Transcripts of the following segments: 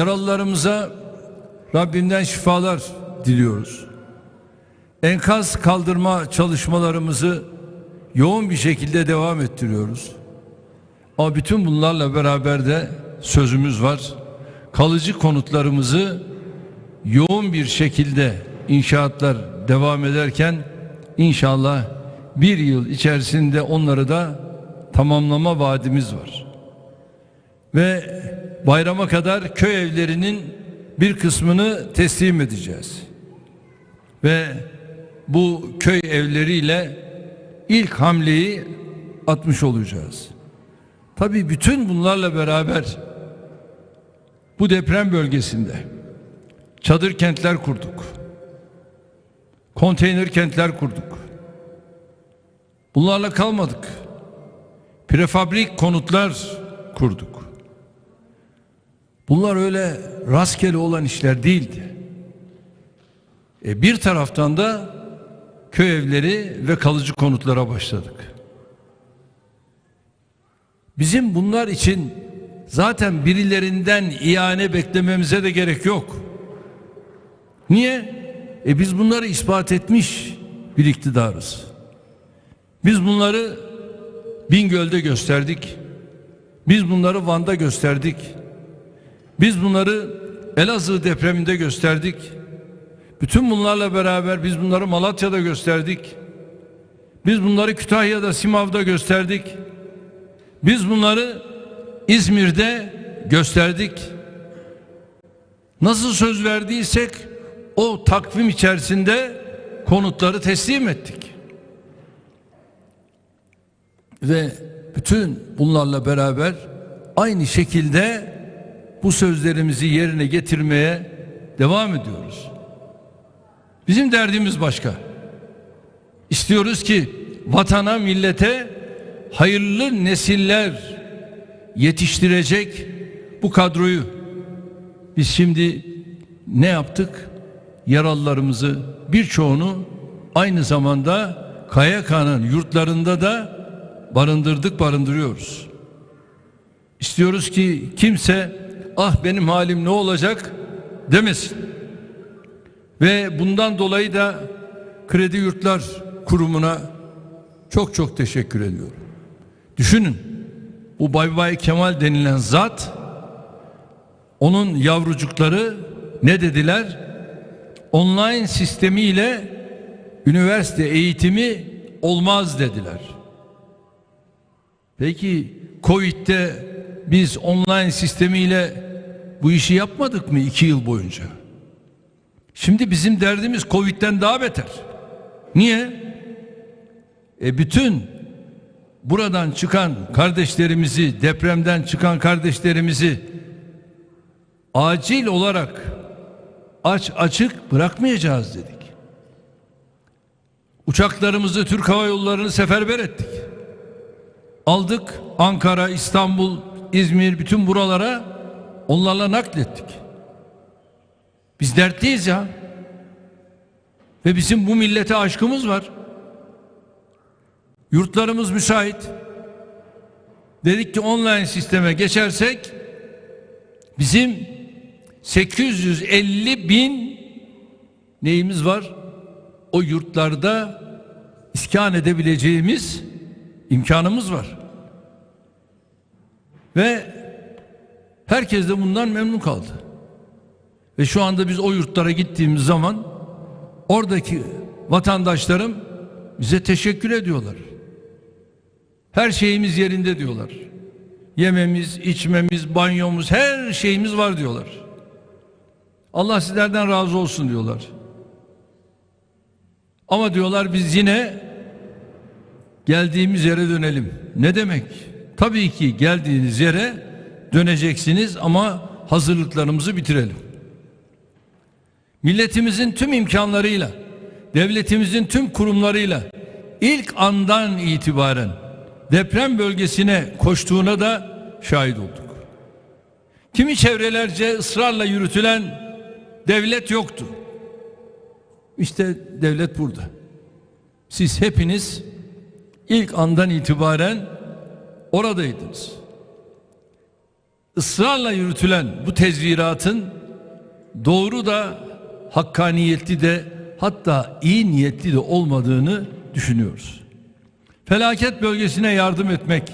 Yaralılarımıza Rabbimden şifalar diliyoruz. Enkaz kaldırma çalışmalarımızı yoğun bir şekilde devam ettiriyoruz. Ama bütün bunlarla beraber de sözümüz var. Kalıcı konutlarımızı yoğun bir şekilde inşaatlar devam ederken inşallah bir yıl içerisinde onları da tamamlama vaadimiz var. Ve bayrama kadar köy evlerinin bir kısmını teslim edeceğiz. Ve bu köy evleriyle ilk hamleyi atmış olacağız. Tabii bütün bunlarla beraber bu deprem bölgesinde çadır kentler kurduk. Konteyner kentler kurduk. Bunlarla kalmadık. Prefabrik konutlar kurduk. Bunlar öyle rastgele olan işler değildi. E bir taraftan da köy evleri ve kalıcı konutlara başladık. Bizim bunlar için zaten birilerinden iane beklememize de gerek yok. Niye? E biz bunları ispat etmiş bir iktidarız. Biz bunları Bingöl'de gösterdik. Biz bunları Van'da gösterdik. Biz bunları Elazığ depreminde gösterdik. Bütün bunlarla beraber biz bunları Malatya'da gösterdik. Biz bunları Kütahya'da, Simav'da gösterdik. Biz bunları İzmir'de gösterdik. Nasıl söz verdiysek o takvim içerisinde konutları teslim ettik. Ve bütün bunlarla beraber aynı şekilde bu sözlerimizi yerine getirmeye devam ediyoruz. Bizim derdimiz başka. İstiyoruz ki vatana, millete hayırlı nesiller yetiştirecek bu kadroyu biz şimdi ne yaptık? Yaralılarımızı birçoğunu aynı zamanda KYK'nın yurtlarında da barındırdık, barındırıyoruz. İstiyoruz ki kimse ah benim halim ne olacak demesin. Ve bundan dolayı da Kredi Yurtlar Kurumu'na çok çok teşekkür ediyorum. Düşünün bu Bay Bay Kemal denilen zat onun yavrucukları ne dediler? Online sistemiyle üniversite eğitimi olmaz dediler. Peki Covid'de biz online sistemiyle bu işi yapmadık mı iki yıl boyunca? Şimdi bizim derdimiz Covid'den daha beter. Niye? E bütün buradan çıkan kardeşlerimizi, depremden çıkan kardeşlerimizi acil olarak aç açık bırakmayacağız dedik. Uçaklarımızı Türk Hava Yolları'nı seferber ettik. Aldık Ankara, İstanbul, İzmir bütün buralara onlarla naklettik. Biz dertliyiz ya. Ve bizim bu millete aşkımız var. Yurtlarımız müsait. Dedik ki online sisteme geçersek bizim 850 bin neyimiz var? O yurtlarda iskan edebileceğimiz imkanımız var. Ve herkes de bundan memnun kaldı. Ve şu anda biz o yurtlara gittiğimiz zaman oradaki vatandaşlarım bize teşekkür ediyorlar. Her şeyimiz yerinde diyorlar. Yememiz, içmemiz, banyomuz, her şeyimiz var diyorlar. Allah sizlerden razı olsun diyorlar. Ama diyorlar biz yine geldiğimiz yere dönelim. Ne demek? Tabii ki geldiğiniz yere döneceksiniz ama hazırlıklarımızı bitirelim. Milletimizin tüm imkanlarıyla, devletimizin tüm kurumlarıyla ilk andan itibaren deprem bölgesine koştuğuna da şahit olduk. Kimi çevrelerce ısrarla yürütülen devlet yoktu. İşte devlet burada. Siz hepiniz ilk andan itibaren oradaydınız. Israrla yürütülen bu tezviratın doğru da hakkaniyetli de hatta iyi niyetli de olmadığını düşünüyoruz. Felaket bölgesine yardım etmek,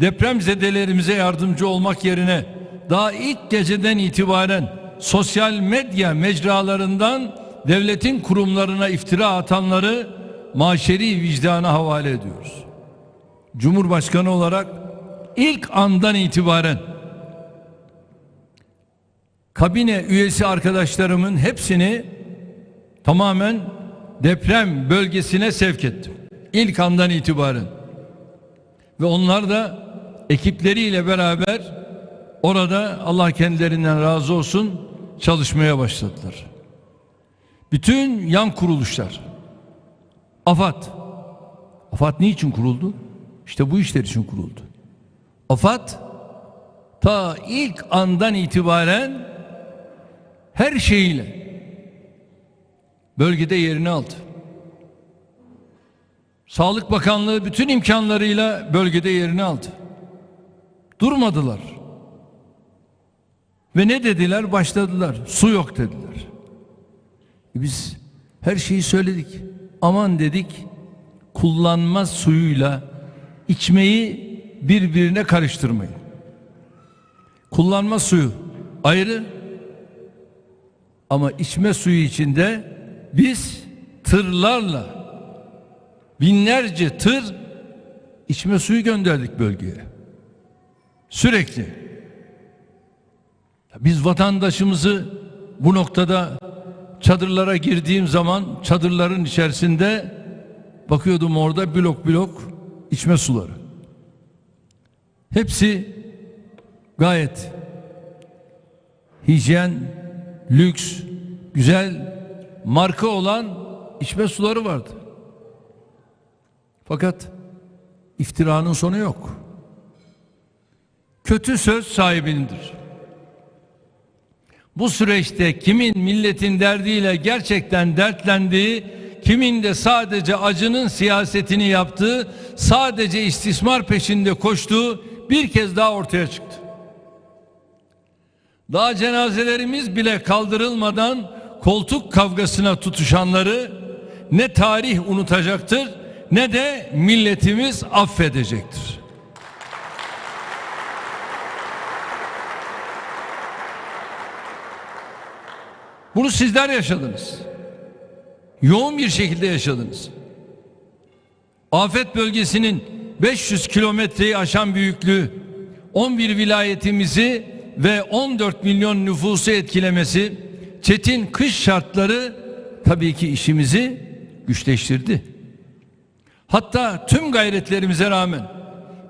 deprem zedelerimize yardımcı olmak yerine daha ilk geceden itibaren sosyal medya mecralarından devletin kurumlarına iftira atanları maşeri vicdana havale ediyoruz. Cumhurbaşkanı olarak ilk andan itibaren kabine üyesi arkadaşlarımın hepsini tamamen deprem bölgesine sevk ettim. İlk andan itibaren. Ve onlar da ekipleriyle beraber orada Allah kendilerinden razı olsun çalışmaya başladılar. Bütün yan kuruluşlar AFAD AFAD niçin kuruldu? İşte bu işler için kuruldu. AFAD ta ilk andan itibaren her şeyiyle bölgede yerini aldı. Sağlık Bakanlığı bütün imkanlarıyla bölgede yerini aldı. Durmadılar. Ve ne dediler? Başladılar. Su yok dediler. E biz her şeyi söyledik. Aman dedik kullanma suyuyla içmeyi birbirine karıştırmayın. Kullanma suyu ayrı ama içme suyu içinde biz tırlarla binlerce tır içme suyu gönderdik bölgeye. Sürekli. Biz vatandaşımızı bu noktada çadırlara girdiğim zaman çadırların içerisinde bakıyordum orada blok blok içme suları. Hepsi gayet hijyen, lüks, güzel, marka olan içme suları vardı. Fakat iftiranın sonu yok. Kötü söz sahibinindir. Bu süreçte kimin milletin derdiyle gerçekten dertlendiği, kimin de sadece acının siyasetini yaptığı, sadece istismar peşinde koştuğu bir kez daha ortaya çıktı. Daha cenazelerimiz bile kaldırılmadan koltuk kavgasına tutuşanları ne tarih unutacaktır ne de milletimiz affedecektir. Bunu sizler yaşadınız. Yoğun bir şekilde yaşadınız. Afet bölgesinin 500 kilometreyi aşan büyüklüğü 11 vilayetimizi ve 14 milyon nüfusu etkilemesi çetin kış şartları tabii ki işimizi güçleştirdi. Hatta tüm gayretlerimize rağmen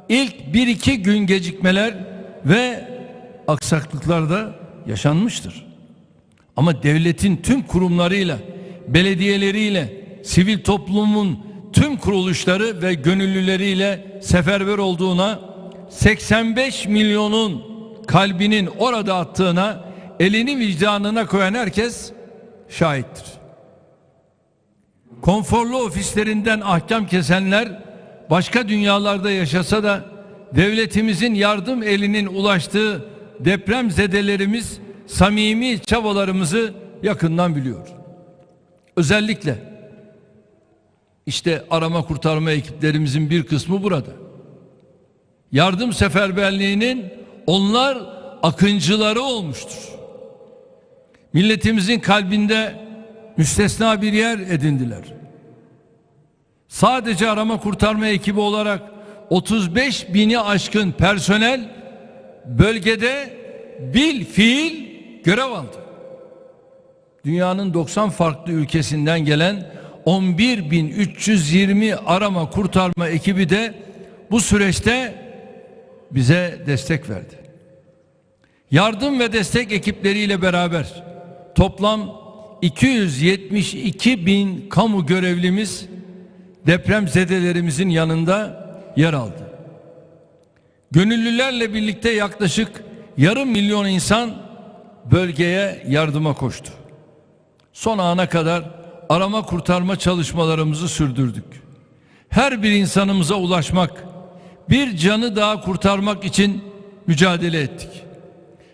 ilk bir iki gün gecikmeler ve aksaklıklar da yaşanmıştır. Ama devletin tüm kurumlarıyla, belediyeleriyle, sivil toplumun tüm kuruluşları ve gönüllüleriyle seferber olduğuna 85 milyonun kalbinin orada attığına elini vicdanına koyan herkes şahittir. Konforlu ofislerinden ahkam kesenler başka dünyalarda yaşasa da devletimizin yardım elinin ulaştığı deprem zedelerimiz samimi çabalarımızı yakından biliyor. Özellikle işte arama kurtarma ekiplerimizin bir kısmı burada. Yardım seferberliğinin onlar akıncıları olmuştur. Milletimizin kalbinde müstesna bir yer edindiler. Sadece arama kurtarma ekibi olarak 35 bini aşkın personel bölgede bil fiil görev aldı. Dünyanın 90 farklı ülkesinden gelen 11.320 arama kurtarma ekibi de bu süreçte bize destek verdi. Yardım ve destek ekipleriyle beraber toplam 272 bin kamu görevlimiz deprem zedelerimizin yanında yer aldı. Gönüllülerle birlikte yaklaşık yarım milyon insan bölgeye yardıma koştu. Son ana kadar arama kurtarma çalışmalarımızı sürdürdük. Her bir insanımıza ulaşmak, bir canı daha kurtarmak için mücadele ettik.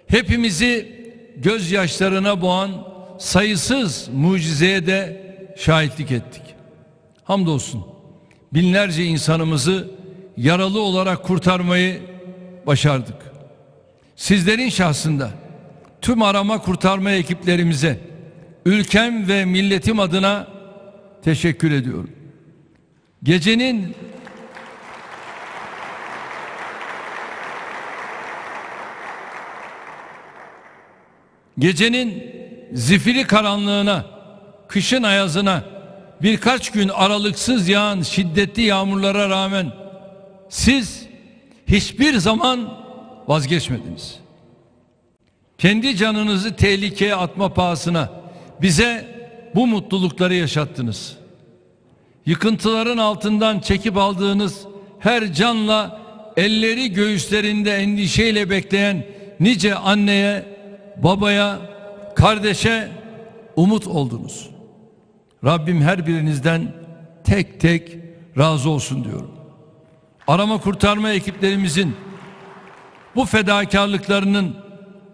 hepimizi gözyaşlarına boğan sayısız mucizeye de şahitlik ettik. Hamdolsun binlerce insanımızı yaralı olarak kurtarmayı başardık. Sizlerin şahsında tüm arama kurtarma ekiplerimize ülkem ve milletim adına teşekkür ediyorum. Gecenin Gecenin zifiri karanlığına, kışın ayazına, birkaç gün aralıksız yağan şiddetli yağmurlara rağmen siz hiçbir zaman vazgeçmediniz. Kendi canınızı tehlikeye atma pahasına bize bu mutlulukları yaşattınız. Yıkıntıların altından çekip aldığınız her canla elleri göğüslerinde endişeyle bekleyen nice anneye, babaya, kardeşe umut oldunuz. Rabbim her birinizden tek tek razı olsun diyorum. Arama kurtarma ekiplerimizin bu fedakarlıklarının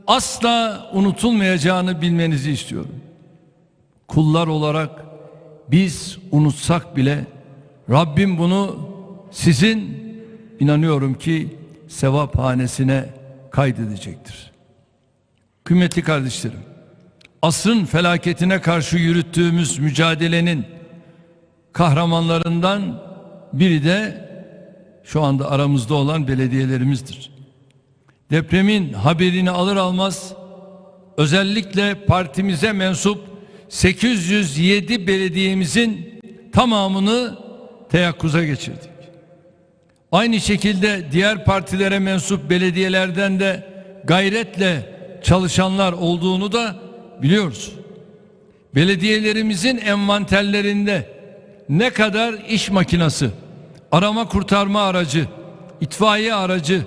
asla unutulmayacağını bilmenizi istiyorum. Kullar olarak biz unutsak bile Rabbim bunu sizin inanıyorum ki sevap hanesine kaydedecektir. Kıymetli kardeşlerim, asrın felaketine karşı yürüttüğümüz mücadelenin kahramanlarından biri de şu anda aramızda olan belediyelerimizdir. Depremin haberini alır almaz özellikle partimize mensup 807 belediyemizin tamamını teyakkuza geçirdik. Aynı şekilde diğer partilere mensup belediyelerden de gayretle çalışanlar olduğunu da biliyoruz. Belediyelerimizin envanterlerinde ne kadar iş makinası, arama kurtarma aracı, itfaiye aracı,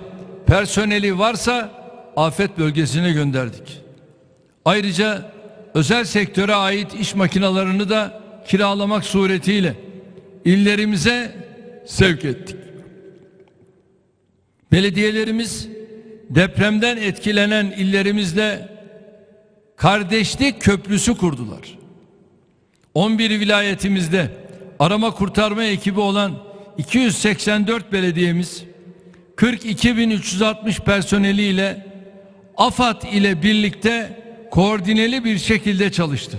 personeli varsa afet bölgesine gönderdik. Ayrıca özel sektöre ait iş makinalarını da kiralamak suretiyle illerimize sevk ettik. Belediyelerimiz depremden etkilenen illerimizle kardeşlik köprüsü kurdular. 11 vilayetimizde arama kurtarma ekibi olan 284 belediyemiz 42.360 personeliyle AFAD ile birlikte koordineli bir şekilde çalıştı.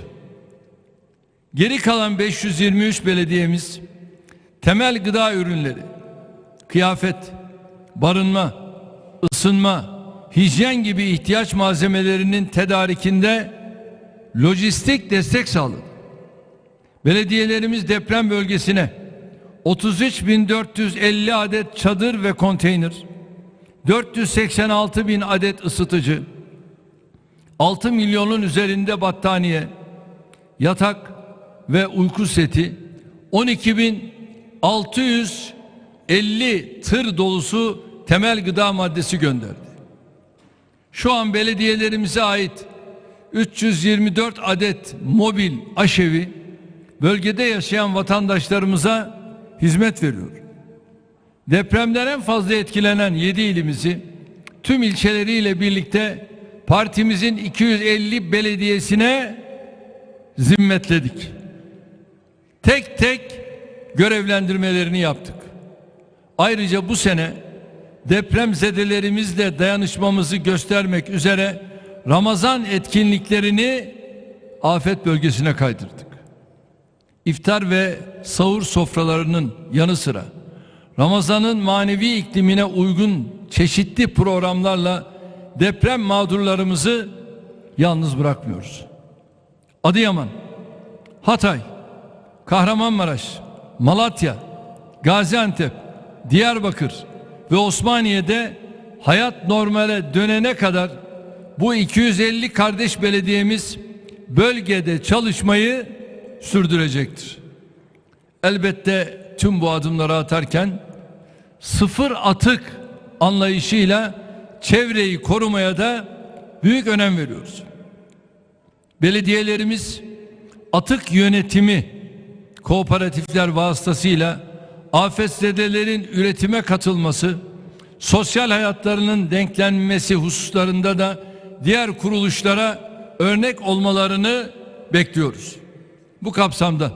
Geri kalan 523 belediyemiz temel gıda ürünleri, kıyafet, barınma, ısınma, hijyen gibi ihtiyaç malzemelerinin tedarikinde lojistik destek sağladı. Belediyelerimiz deprem bölgesine 33.450 adet çadır ve konteyner, 486 bin adet ısıtıcı, 6 milyonun üzerinde battaniye, yatak ve uyku seti, 12.650 tır dolusu temel gıda maddesi gönderdi. Şu an belediyelerimize ait 324 adet mobil aşevi bölgede yaşayan vatandaşlarımıza hizmet veriyor. Depremden en fazla etkilenen 7 ilimizi tüm ilçeleriyle birlikte partimizin 250 belediyesine zimmetledik. Tek tek görevlendirmelerini yaptık. Ayrıca bu sene depremzedelerimizle dayanışmamızı göstermek üzere Ramazan etkinliklerini afet bölgesine kaydırdık. İftar ve sahur sofralarının yanı sıra Ramazan'ın manevi iklimine uygun çeşitli programlarla deprem mağdurlarımızı yalnız bırakmıyoruz. Adıyaman, Hatay, Kahramanmaraş, Malatya, Gaziantep, Diyarbakır ve Osmaniye'de hayat normale dönene kadar bu 250 kardeş belediyemiz bölgede çalışmayı sürdürecektir. Elbette tüm bu adımları atarken sıfır atık anlayışıyla çevreyi korumaya da büyük önem veriyoruz. Belediyelerimiz atık yönetimi kooperatifler vasıtasıyla afetzedelerin üretime katılması, sosyal hayatlarının denklenmesi hususlarında da diğer kuruluşlara örnek olmalarını bekliyoruz. Bu kapsamda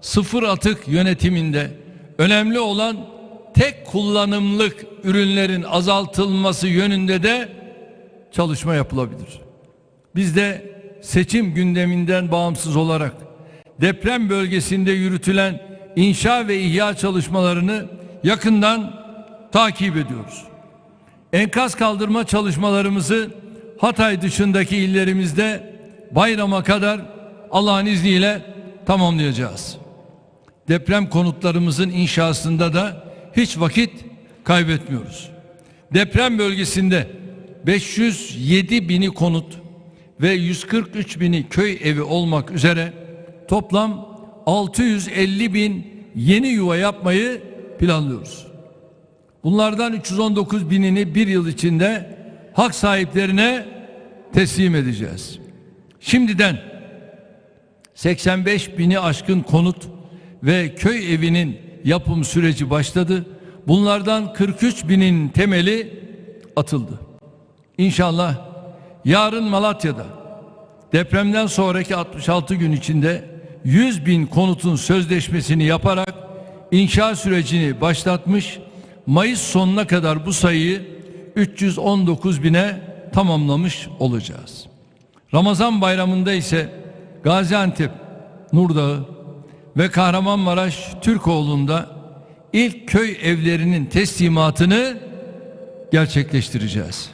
sıfır atık yönetiminde önemli olan tek kullanımlık ürünlerin azaltılması yönünde de çalışma yapılabilir. Biz de seçim gündeminden bağımsız olarak deprem bölgesinde yürütülen inşa ve ihya çalışmalarını yakından takip ediyoruz. Enkaz kaldırma çalışmalarımızı Hatay dışındaki illerimizde bayrama kadar Allah'ın izniyle tamamlayacağız. Deprem konutlarımızın inşasında da hiç vakit kaybetmiyoruz. Deprem bölgesinde 507 bini konut ve 143 bini köy evi olmak üzere toplam 650 bin yeni yuva yapmayı planlıyoruz. Bunlardan 319 binini bir yıl içinde hak sahiplerine teslim edeceğiz. Şimdiden 85 bini aşkın konut ve köy evinin yapım süreci başladı. Bunlardan 43 binin temeli atıldı. İnşallah yarın Malatya'da depremden sonraki 66 gün içinde 100 bin konutun sözleşmesini yaparak inşa sürecini başlatmış. Mayıs sonuna kadar bu sayıyı 319 bine tamamlamış olacağız. Ramazan bayramında ise Gaziantep, Nurdağı ve Kahramanmaraş Türkoğlu'nda ilk köy evlerinin teslimatını gerçekleştireceğiz.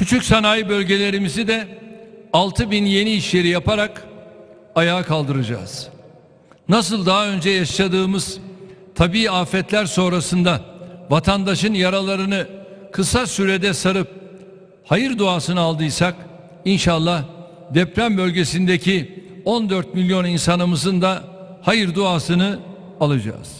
Küçük sanayi bölgelerimizi de 6 bin yeni iş yeri yaparak ayağa kaldıracağız. Nasıl daha önce yaşadığımız tabii afetler sonrasında vatandaşın yaralarını kısa sürede sarıp hayır duasını aldıysak inşallah deprem bölgesindeki 14 milyon insanımızın da hayır duasını alacağız.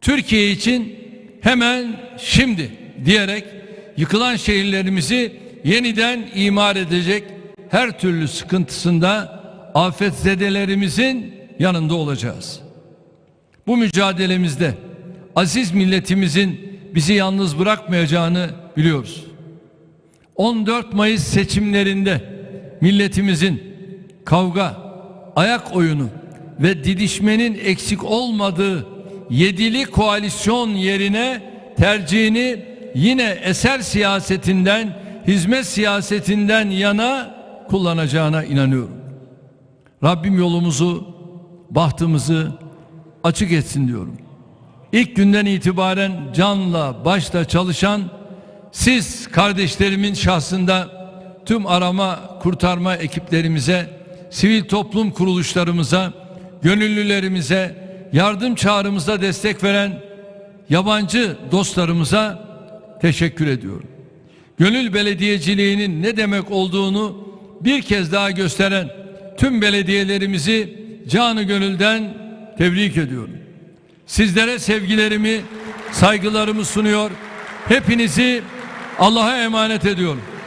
Türkiye için hemen şimdi diyerek yıkılan şehirlerimizi yeniden imar edecek her türlü sıkıntısında afetzedelerimizin yanında olacağız. Bu mücadelemizde aziz milletimizin bizi yalnız bırakmayacağını biliyoruz. 14 Mayıs seçimlerinde milletimizin kavga, ayak oyunu ve didişmenin eksik olmadığı yedili koalisyon yerine tercihini yine eser siyasetinden, hizmet siyasetinden yana kullanacağına inanıyorum. Rabbim yolumuzu, bahtımızı açık etsin diyorum. İlk günden itibaren canla başla çalışan siz kardeşlerimin şahsında tüm arama kurtarma ekiplerimize, sivil toplum kuruluşlarımıza, gönüllülerimize, yardım çağrımıza destek veren yabancı dostlarımıza teşekkür ediyorum. Gönül belediyeciliğinin ne demek olduğunu bir kez daha gösteren tüm belediyelerimizi canı gönülden tebrik ediyorum. Sizlere sevgilerimi, saygılarımı sunuyor. Hepinizi Allah'a emanet ediyorum.